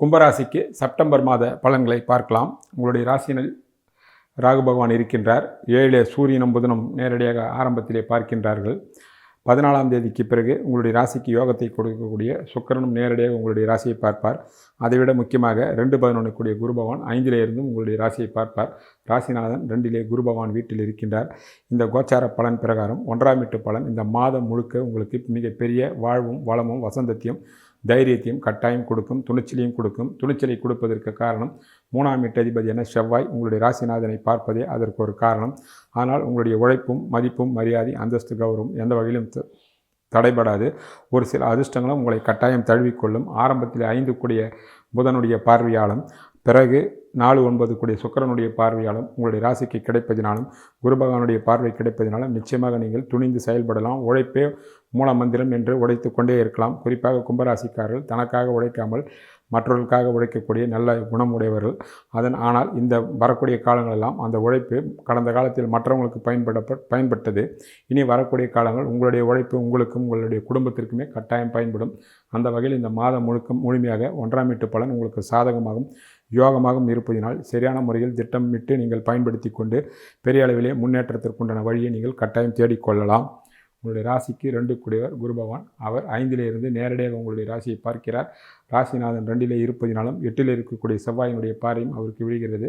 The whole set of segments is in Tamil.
கும்பராசிக்கு செப்டம்பர் மாத பலன்களை பார்க்கலாம். உங்களுடைய ராசியினில் ராகு பகவான் இருக்கின்றார். ஏழு சூரியனும் புதனும் நேரடியாக ஆரம்பத்திலே பார்க்கின்றார்கள். பதினாலாம் தேதிக்கு பிறகு உங்களுடைய ராசிக்கு யோகத்தை கொடுக்கக்கூடிய சுக்கரனும் நேரடியாக உங்களுடைய ராசியை பார்ப்பார். அதைவிட முக்கியமாக ரெண்டு பதினொன்று கூடிய குரு பகவான் ஐந்திலே இருந்தும் உங்களுடைய ராசியை பார்ப்பார். ராசிநாதன் ரெண்டிலே குரு பகவான் வீட்டில் இருக்கின்றார். இந்த கோச்சார பலன் பிரகாரம் ஒன்றாம் வீட்டு பலன் இந்த மாதம் முழுக்க உங்களுக்கு மிகப்பெரிய வாழ்வும் வளமும் வசந்தத்தையும் தைரியத்தையும் கட்டாயம் கொடுக்கும் துணிச்சலையும் கொடுக்கும். துணிச்சலை கொடுப்பதற்கு காரணம் மூணாம் வீட்டதிபதியான செவ்வாய் உங்களுடைய ராசிநாதனை பார்ப்பதே அதற்கு ஒரு காரணம். ஆனால் உங்களுடைய உழைப்பும் மதிப்பும் மரியாதை அந்தஸ்து கௌரவம் எந்த வகையிலும் த- தடைபடாது. ஒரு சில அதிர்ஷ்டங்களும் உங்களை கட்டாயம் தழுவிக்கொள்ளும். ஆரம்பத்தில் ஐந்து கூடிய புதனுடைய பார்வையாலும் பிறகு நாலு ஒன்பது கூடிய சுக்கரனுடைய பார்வையாலும் உங்களுடைய ராசிக்கு கிடைப்பதினாலும் குரு பகவானுடைய பார்வை கிடைப்பதினாலும் நிச்சயமாக நீங்கள் துணிந்து செயல்படலாம். உழைப்பே மூல மந்திரம் என்று உடைத்து கொண்டே இருக்கலாம். குறிப்பாக கும்பராசிக்காரர்கள் தனக்காக உழைக்காமல் மற்றவர்களுக்காக உழைக்கக்கூடிய நல்ல குணமுடையவர்கள். அதன் ஆனால் இந்த வரக்கூடிய காலங்களெல்லாம் அந்த உழைப்பு கடந்த காலத்தில் மற்றவங்களுக்கு பயன்பட பயன்பட்டது. இனி வரக்கூடிய காலங்கள் உங்களுடைய உழைப்பு உங்களுக்கும் உங்களுடைய குடும்பத்திற்குமே கட்டாயம் பயன்படும். அந்த வகையில் இந்த மாதம் முழுக்க முழுமையாக ஒன்றாம் வீட்டு பலன் உங்களுக்கு சாதகமாகும். யோகமாகவும் இருப்பதினால் சரியான முறையில் திட்டமிட்டு நீங்கள் பயன்படுத்தி கொண்டு பெரிய அளவிலே முன்னேற்றத்திற்குண்டான வழியை நீங்கள் கட்டாயம் தேடிக்கொள்ளலாம். உங்களுடைய ராசிக்கு ரெண்டு கூடியவர். குரு பகவான் அவர் ஐந்திலிருந்து நேரடியாக உங்களுடைய ராசியை பார்க்கிறார். ராசிநாதன் ரெண்டிலே இருப்பதினாலும் எட்டில் இருக்கக்கூடிய செவ்வாயினுடைய பார்வையும் அவருக்கு விழுகிறது.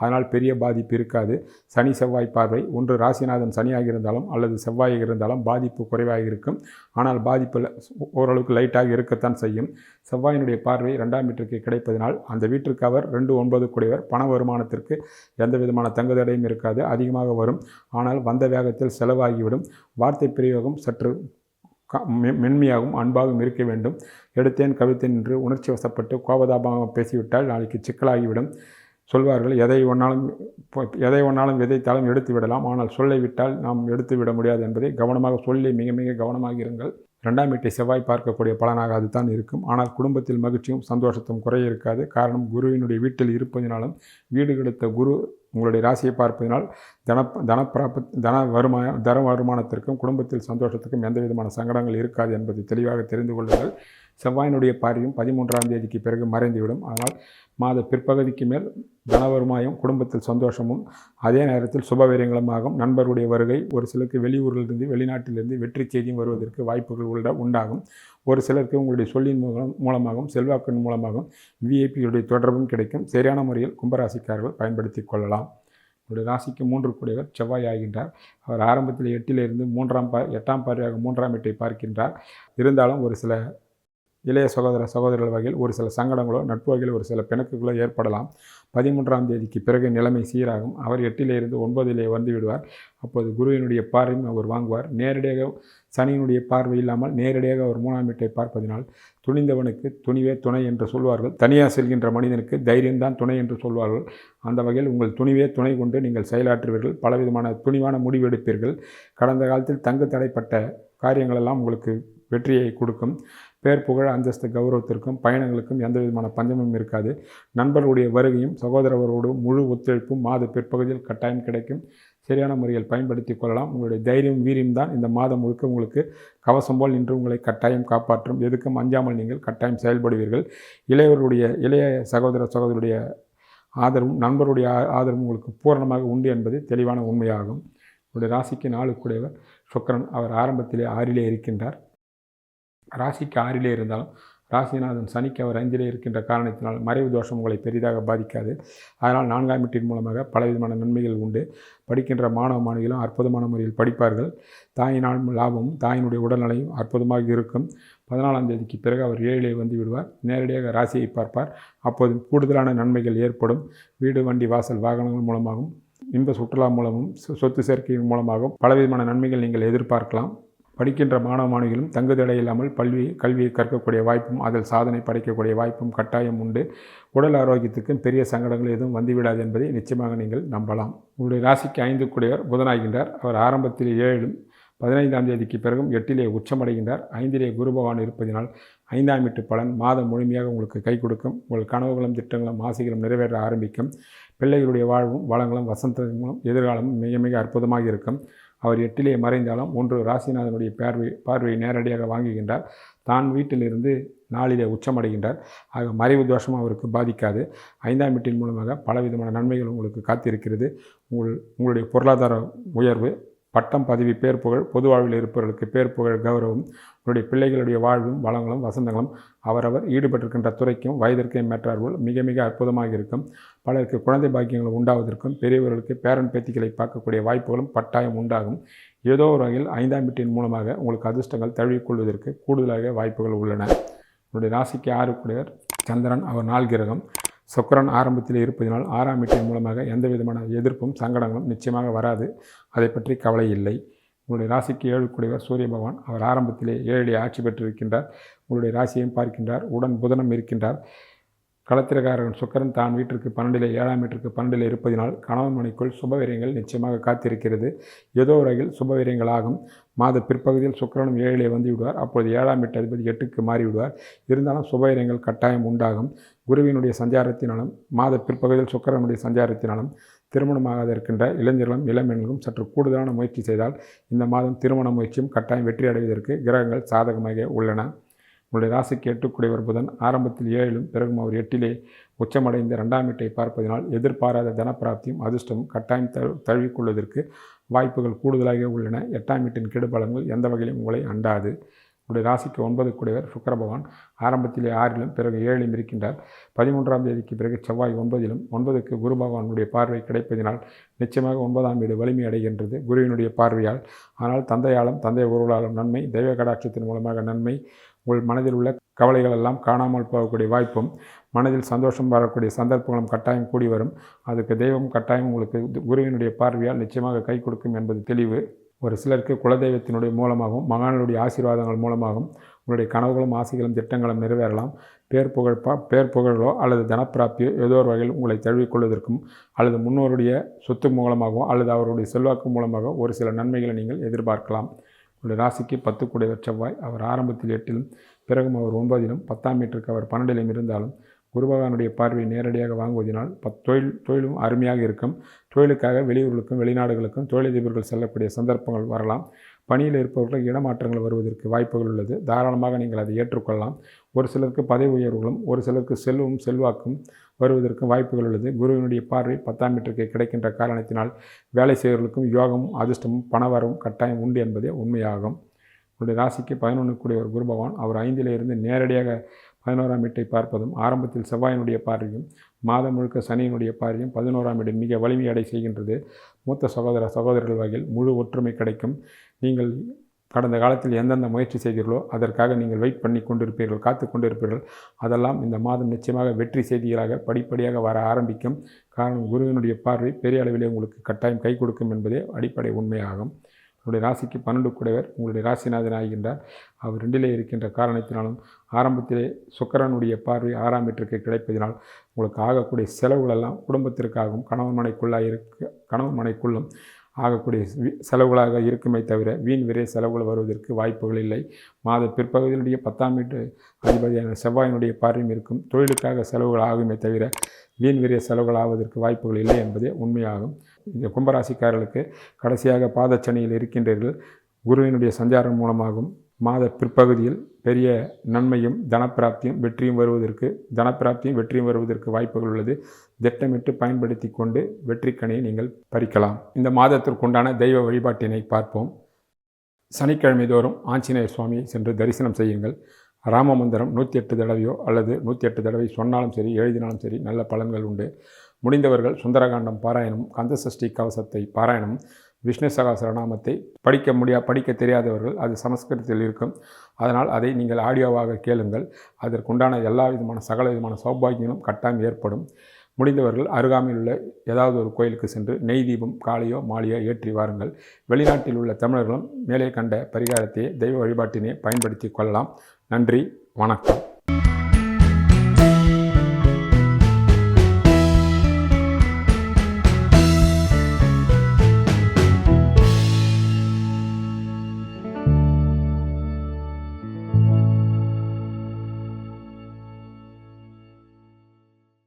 அதனால் பெரிய பாதிப்பு இருக்காது. சனி செவ்வாய் பார்வை ஒன்று ராசிநாதன் சனியாக இருந்தாலும் அல்லது செவ்வாயாக இருந்தாலும் பாதிப்பு குறைவாக இருக்கும். ஆனால் பாதிப்பு ஓரளவுக்கு லைட்டாக இருக்கத்தான் செய்யும். செவ்வாயினுடைய பார்வை ரெண்டாம் வீட்டிற்கு கிடைப்பதனால் அந்த வீட்டிற்கு அவர் ரெண்டு ஒன்பது கூடியவர் பண வருமானத்திற்கு எந்த விதமான தங்குதடையும் இருக்காது. அதிகமாக வரும். ஆனால் வந்த வேகத்தில் செலவாகிவிடும். வார்த்தை பிரயோகம் சற்று மென்மையாகவும் அன்பாகவும் இருக்க வேண்டும். எடுத்தேன் கவித்தேன் என்று உணர்ச்சி வசப்பட்டு கோபதாபமாக பேசிவிட்டால் நாளைக்கு சிக்கலாகிவிடும். சொல்வார்கள் எதை ஒன்றாலும் எதை ஒன்றாலும் விதைத்தாலும் எடுத்து விடலாம். ஆனால் சொல்லை விட்டால் நாம் எடுத்து விட முடியாது என்பதை கவனமாக சொல்லி மிக மிக கவனமாக இருங்கள். ரெண்டாம் வீட்டை செவ்வாய் பார்க்கக்கூடிய பலனாக அதுதான் இருக்கும். ஆனால் குடும்பத்தில் மகிழ்ச்சியும் சந்தோஷத்தும் குறைய இருக்காது. காரணம் குருவினுடைய வீட்டில் இருப்பதினாலும் வீடு கிடைத்த குரு உங்களுடைய ராசியை பார்ப்பதினால் தன தனப்பிராப தன வருமான தன வருமானத்திற்கும் குடும்பத்தில் சந்தோஷத்துக்கும் எந்த விதமான சங்கடங்கள் இருக்காது என்பதை தெளிவாக தெரிந்து கொள்ளுங்கள். செவ்வாயினுடைய பார்வையும் பதிமூன்றாம் தேதிக்கு பிறகு மறைந்துவிடும். அதனால் மாத பிற்பகுதிக்கு மேல் தனவருமாயம் குடும்பத்தில் சந்தோஷமும் அதே நேரத்தில் சுபவீரியங்களுமாகும் நண்பருடைய வருகை ஒரு சிலருக்கு வெளியூரிலிருந்து வெளிநாட்டிலிருந்து வெற்றி செய்தியும் வருவதற்கு வாய்ப்புகள் உள்ள உண்டாகும். ஒரு சிலருக்கு உங்களுடைய சொல்லின் மூலம் மூலமாகவும் செல்வாக்கின் மூலமாகவும் விஐபியுடைய தொடர்பும் கிடைக்கும். சரியான முறையில் கும்பராசிக்காரர்கள் பயன்படுத்தி கொள்ளலாம். உங்களுடைய ராசிக்கு மூன்று கூடியவர் செவ்வாய் ஆகின்றார். அவர் ஆரம்பத்தில் எட்டிலிருந்து மூன்றாம் பா எட்டாம் பார்வையாக மூன்றாம் எட்டை பார்க்கின்றார். இருந்தாலும் ஒரு சில இளைய சகோதர சகோதரர்கள் வகையில் ஒரு சில சங்கடங்களோ நட்பு வகையில் ஒரு சில பிணக்குகளோ ஏற்படலாம். பதிமூன்றாம் தேதிக்கு பிறகு நிலைமை சீராகும். அவர் எட்டிலிருந்து ஒன்பதிலே வந்து விடுவார். அப்போது குருவினுடைய பார்வையும் அவர் வாங்குவார். நேரடியாக சனியினுடைய பார்வை இல்லாமல் நேரடியாக அவர் மூணாம் வீட்டை பார்ப்பதினால் துணிந்தவனுக்கு துணிவே துணை என்று சொல்வார்கள். தனியாக செல்கின்ற மனிதனுக்கு தைரியம்தான் துணை என்று சொல்வார்கள். அந்த வகையில் உங்கள் துணிவே துணை கொண்டு நீங்கள் செயலாற்றுவீர்கள். பலவிதமான துணிவான முடிவெடுப்பீர்கள் கடந்த காலத்தில் தங்கு தடைப்பட்ட காரியங்களெல்லாம் உங்களுக்கு வெற்றியை கொடுக்கும். பேர் புகழ் அந்தஸ்து கௌரவத்திற்கும் பயணங்களுக்கும் எந்த விதமான பஞ்சமும் இருக்காது. நண்பர்களுடைய வருகையும் சகோதரவரோடு முழு ஒத்துழைப்பும் மாத பிற்பகுதியில் கட்டாயம் கிடைக்கும். சரியான முறையில் பயன்படுத்தி கொள்ளலாம். உங்களுடைய தைரியம் வீரியம் தான் இந்த மாதம் முழுக்க உங்களுக்கு கவசம் போல் நின்று உங்களை கட்டாயம் காப்பாற்றும். எதுக்கும் அஞ்சாமல் நீங்கள் கட்டாயம் செயல்படுவீர்கள். இளையவருடைய இளைய சகோதர சகோதரருடைய ஆதரவும் நண்பருடைய ஆதரவும் உங்களுக்கு பூரணமாக உண்டு என்பது தெளிவான உண்மையாகும். உங்களுடைய ராசிக்கு நாளுக்குடையவர் சுக்கரன். அவர் ஆரம்பத்திலே ஆறிலே இருக்கின்றார். ராசிக்கு ஆறிலே இருந்தாலும் ராசிநாதன் சனிக்கு அவர் ஐந்திலே இருக்கின்ற காரணத்தினால் மறைவு தோஷம் உங்களை பெரிதாக பாதிக்காது. அதனால் நான்காம் வீட்டின் மூலமாக பலவிதமான நன்மைகள் உண்டு. படிக்கின்ற மாணவ மாணவிகளும் அற்புதமான முறையில் படிப்பார்கள். தாயினால் லாபமும் தாயினுடைய உடல்நிலையும் அற்புதமாக இருக்கும். பதினாலாம் தேதிக்கு பிறகு அவர் ஏழிலே வந்து விடுவார். நேரடியாக ராசியை பார்ப்பார். அப்போது கூடுதலான நன்மைகள் ஏற்படும். வீடு வண்டி வாசல் வாகனங்கள் மூலமாகவும் இன்ப சுற்றுலா மூலமும் சொத்து சேர்க்கையின் மூலமாகவும் பலவிதமான நன்மைகள் நீங்கள் எதிர்பார்க்கலாம். படிக்கின்ற மாணவ மாணவிகளும் தங்குதடை இல்லாமல் பல்வி கல்வியை கற்கக்கூடிய வாய்ப்பும் அதில் சாதனை படைக்கக்கூடிய வாய்ப்பும் கட்டாயம் உண்டு. உடல் ஆரோக்கியத்துக்கும் பெரிய சங்கடங்கள் எதுவும் வந்துவிடாது என்பதை நிச்சயமாக நீங்கள் நம்பலாம். உங்களுடைய ராசிக்கு ஐந்து கூடியவர் புதனாகின்றார். அவர் ஆரம்பத்தில் ஏழிலும் பதினைந்தாம் தேதிக்கு பிறகும் எட்டிலே உச்சமடைகின்றார். ஐந்திலே குரு பகவான் இருப்பதினால் ஐந்தாம் வீட்டு பலன் மாதம் முழுமையாக உங்களுக்கு கை கொடுக்கும். உங்கள் கனவுகளும் திட்டங்களும் ஆசைகளும் நிறைவேற ஆரம்பிக்கும். பிள்ளைகளுடைய வாழ்வும் வளங்களும் வசந்தங்களும் எதிர்காலமும் மிக மிக அற்புதமாக இருக்கும். அவர் எட்டிலே மறைந்தாலும் ஒன்று ராசிநாதனுடைய பார்வை பார்வையை நேரடியாக வாங்குகின்றார். தான் வீட்டிலிருந்து நாளிலே உச்சமடைகின்றார். ஆக மறைவு தோஷமும் அவருக்கு பாதிக்காது. ஐந்தாம் வீட்டின் மூலமாக பலவிதமான நன்மைகள் உங்களுக்கு காத்திருக்கிறது. உங்கள் உங்களுடைய பொருளாதார உயர்வு பட்டம் பதவி பேர் புகழ் பொது வாழ்வில் இருப்பவர்களுக்கு பேர் புகழ் கௌரவம் உங்களுடைய பிள்ளைகளுடைய வாழ்வும் வளங்களும் வசந்தங்களும் அவரவர் ஈடுபட்டிருக்கின்ற துறைக்கும் வயதிற்கும் மேற்றார்போல் மிக மிக அற்புதமாக இருக்கும். பலருக்கு குழந்தை பாக்கியங்கள் உண்டாவதற்கும் பெரியவர்களுக்கு பேரன் பேத்திகளை பார்க்கக்கூடிய வாய்ப்புகளும் பட்டாயம் உண்டாகும். ஏதோ ஒரு வகையில் ஐந்தாம் வீட்டின் மூலமாக உங்களுக்கு அதிர்ஷ்டங்கள் தழுவிக்கொள்வதற்கு கூடுதலாக வாய்ப்புகள் உள்ளன. உங்களுடைய ராசிக்கு ஆறுக்குடையவர் சந்திரன் அவர் நாள் கிரகம். சுக்கரன் ஆரம்பத்தில் இருப்பதினால் ஆறாம் வீட்டின் மூலமாக எந்த விதமான எதிர்ப்பும் சங்கடங்களும் நிச்சயமாக வராது. அதை பற்றி கவலை இல்லை. உங்களுடைய ராசிக்கு ஏழு கூடியவர் சூரிய பகவான். அவர் ஆரம்பத்திலே ஏழிலே ஆட்சி பெற்றிருக்கின்றார். உங்களுடைய ராசியையும் பார்க்கின்றார். உடன் புதனம் இருக்கின்றார். களத்திரக்காரன் சுக்கரன் தான் வீட்டிற்கு பன்னெண்டிலே ஏழாம் வீட்டிற்கு பன்னெண்டில் இருப்பதினால் கணவன் மணிக்குள் சுபவீரியங்கள் நிச்சயமாக காத்திருக்கிறது. ஏதோ ஒரு வகையில் சுபவீரியங்கள் ஆகும். மாத பிற்பகுதியில் சுக்கரனும் ஏழிலே வந்து விடுவார் அப்பொழுது ஏழாம் எட்டு அதிபதி எட்டுக்கு மாறிவிடுவார். இருந்தாலும் சுபவீரியங்கள் கட்டாயம் உண்டாகும். குருவினுடைய சஞ்சாரத்தினாலும் மாத பிற்பகுதியில் சுக்கரனுடைய சஞ்சாரத்தினாலும் திருமணமாகாத இருக்கின்ற இளைஞர்களும் இளம்பெண்களும் சற்று கூடுதலான முயற்சி செய்தால் இந்த மாதம் திருமண முயற்சியும் கட்டாயம் வெற்றி அடைவதற்கு கிரகங்கள் சாதகமாக உள்ளன. உங்களுடைய ராசிக்கு எட்டுக்குடையவர் புதன் ஆரம்பத்தில் ஏழிலும் பிறகும் அவர் எட்டிலே உச்சமடைந்த ரெண்டாம் வீட்டை பார்ப்பதனால் எதிர்பாராத தனப்பிராப்தியும் அதிர்ஷ்டமும் கட்டாயம் தழு தழுவிக்கொள்வதற்கு வாய்ப்புகள் கூடுதலாக உள்ளன. எட்டாம் வீட்டின் கெடுபலங்கள் எந்த வகையிலும் உங்களை அண்டாது. உங்களுடைய ராசிக்கு ஒன்பது கூடியவர் சுக்கர பகவான் ஆரம்பத்திலே ஆறிலும் பிறகு ஏழிலும் இருக்கின்றார். பதிமூன்றாம் தேதிக்கு பிறகு செவ்வாய் ஒன்பதிலும் ஒன்பதுக்கு குரு பகவானுடைய பார்வை கிடைப்பதினால் நிச்சயமாக ஒன்பதாம் வீடு வலிமை அடைகின்றது. குருவினுடைய பார்வையால் ஆனால் தந்தையாலும் தந்தை உருவலாலும் நன்மை தெய்வ கடாட்சத்தின் மூலமாக நன்மை உங்கள் மனதில் உள்ள கவலைகள் எல்லாம் காணாமல் போகக்கூடிய வாய்ப்பும் மனதில் சந்தோஷம் வரக்கூடிய சந்தர்ப்பங்களும் கட்டாயம் கூடி வரும். அதுக்கு தெய்வம் கட்டாயம் உங்களுக்கு குருவினுடைய பார்வையால் நிச்சயமாக கை கொடுக்கும் என்பது தெளிவு. ஒரு சிலருக்கு குலதெய்வத்தினுடைய மூலமாகவும் மகான்களுடைய ஆசீர்வாதங்கள் மூலமாகவும் உங்களுடைய கனவுகளும் ஆசைகளும் திட்டங்களும் நிறைவேறலாம். பேர் புகழ் பா பேர் புகழோ அல்லது தனப்பிராப்தியோ ஏதோ ஒரு வகையில் உங்களை தழுவிக்கொள்வதற்கும் அல்லது முன்னோருடைய சொத்து மூலமாகவோ அல்லது அவருடைய செல்வாக்கு மூலமாக ஒரு சில நன்மைகளை நீங்கள் எதிர்பார்க்கலாம். உங்களுடைய ராசிக்கு பத்து கூடியவர் செவ்வாய் அவர் ஆரம்பத்தில் எட்டிலும் பிறகும் அவர் ஒன்பதிலும் பத்தாம் மீட்டருக்கு அவர் பன்னெண்டிலும் இருந்தாலும் குருபகவானுடைய பார்வையை நேரடியாக வாங்குவதனால் பத் தொழில் தொழிலும் அருமையாக இருக்கும். தொழிலுக்காக வெளியூர்களுக்கும் வெளிநாடுகளுக்கும் தொழிலதிபர்கள் செல்லக்கூடிய சந்தர்ப்பங்கள் வரலாம். பணியில் இருப்பவர்கள் இடமாற்றங்கள் வருவதற்கு வாய்ப்புகள் உள்ளது. தாராளமாக நீங்கள் அதை ஏற்றுக்கொள்ளலாம். ஒரு சிலருக்கு பதவி உயர்வுகளும் ஒரு சிலருக்கு செல்வம் செல்வாக்கும் வருவதற்கு வாய்ப்புகள் உள்ளது. குருவினுடைய பார்வை பத்தாம் மீட்டருக்கு கிடைக்கின்ற காரணத்தினால் வேலை செய்வர்களுக்கும் யோகமும் அதிர்ஷ்டமும் பணவரவும் கட்டாயம் உண்டு என்பதே உண்மையாகும். உங்களுடைய ராசிக்கு பதினொன்று கூடிய ஒரு குரு பகவான் அவர் ஐந்திலிருந்து நேரடியாக பதினோராம் வீட்டை பார்ப்பதும் ஆரம்பத்தில் செவ்வாயினுடைய பார்வையும் மாதம் முழுக்க சனியினுடைய பார்வையும் பதினோராம் வீடு மிக வலிமையடை செய்கின்றது. மூத்த சகோதர சகோதரர்கள் வகையில் முழு ஒற்றுமை கிடைக்கும். நீங்கள் கடந்த காலத்தில் எந்தெந்த முயற்சி செய்தீர்களோ அதற்காக நீங்கள் வெயிட் பண்ணி கொண்டிருப்பீர்கள் காத்து கொண்டிருப்பீர்கள். அதெல்லாம் இந்த மாதம் நிச்சயமாக வெற்றி செய்திகளாக படிப்படியாக வர ஆரம்பிக்கும். காரணம் குருவினுடைய பார்வை பெரிய அளவிலே உங்களுக்கு கட்டாயம் கை கொடுக்கும் என்பதே அடிப்படை உண்மையாகும். உங்களுடைய ராசிக்கு பன்னெண்டு குடைவர் உங்களுடைய ராசிநாதன் ஆகின்றார். அவர் ரெண்டிலே இருக்கின்ற காரணத்தினாலும் ஆரம்பத்திலே சுக்கரனுடைய பார்வை ஆறாம் வீட்டிற்கு கிடைப்பதினால் உங்களுக்கு ஆகக்கூடிய செலவுகளெல்லாம் குடும்பத்திற்காகவும் கணவன் மனைக்குள்ளாக இருக்க கணவன் மனைக்குள்ளும் ஆகக்கூடிய செலவுகளாக இருக்குமே தவிர வீண் விரை செலவுகள் வருவதற்கு வாய்ப்புகள் இல்லை. மாத பிற்பகுதியினுடைய பத்தாம் வீட்டு அதிபதியான செவ்வாயினுடைய பார்வையும் இருக்கும். தொழிலுக்காக செலவுகள் ஆகுமே தவிர வீண் விரை செலவுகள் ஆவதற்கு வாய்ப்புகள் இல்லை என்பதே உண்மையாகும். இந்த கும்பராசிக்காரர்களுக்கு கடைசியாக பாதச்சனியில் இருக்கின்றீர்கள். குருவினுடைய சஞ்சாரம் மூலமாகும். மாத பிற்பகுதியில் பெரிய நன்மையும் தனப்பிராப்தியும் வெற்றியும் வருவதற்கு தனப்பிராப்தியும் வெற்றியும் வருவதற்கு வாய்ப்புகள் உள்ளது. திட்டமிட்டு பயன்படுத்தி கொண்டு வெற்றிக்கணியை நீங்கள் பறிக்கலாம். இந்த மாதத்திற்குண்டான தெய்வ வழிபாட்டினை பார்ப்போம். சனிக்கிழமை தோறும் ஆஞ்சநேயர் சுவாமியை சென்று தரிசனம் செய்யுங்கள். ராமமந்திரம் நூற்றி எட்டு தடவையோ அல்லது நூற்றி எட்டு தடவை சொன்னாலும் சரி எழுதினாலும் சரி நல்ல பலன்கள் உண்டு. முடிந்தவர்கள் சுந்தரகாண்டம் பாராயணம் கந்தசஷ்டி கவசத்தை பாராயணம் விஷ்ணு சகாசரநாமத்தை படிக்க முடியா படிக்க தெரியாதவர்கள் அது சமஸ்கிருதத்தில் இருக்கும். அதனால் அதை நீங்கள் ஆடியோவாக கேளுங்கள். அதற்குண்டான எல்லா விதமான சகல விதமான சௌபாகியங்களும் கட்டாயம் ஏற்படும். முடிந்தவர்கள் அருகாமையில் உள்ள ஏதாவது ஒரு கோயிலுக்கு சென்று நெய் தீபம் காலையோ மாலையோ ஏற்றி வாருங்கள். வெளிநாட்டில் உள்ள தமிழர்களும் மேலே கண்ட பரிகாரத்தை தெய்வ வழிபாட்டினை பயன்படுத்தி கொள்ளலாம். நன்றி வணக்கம்.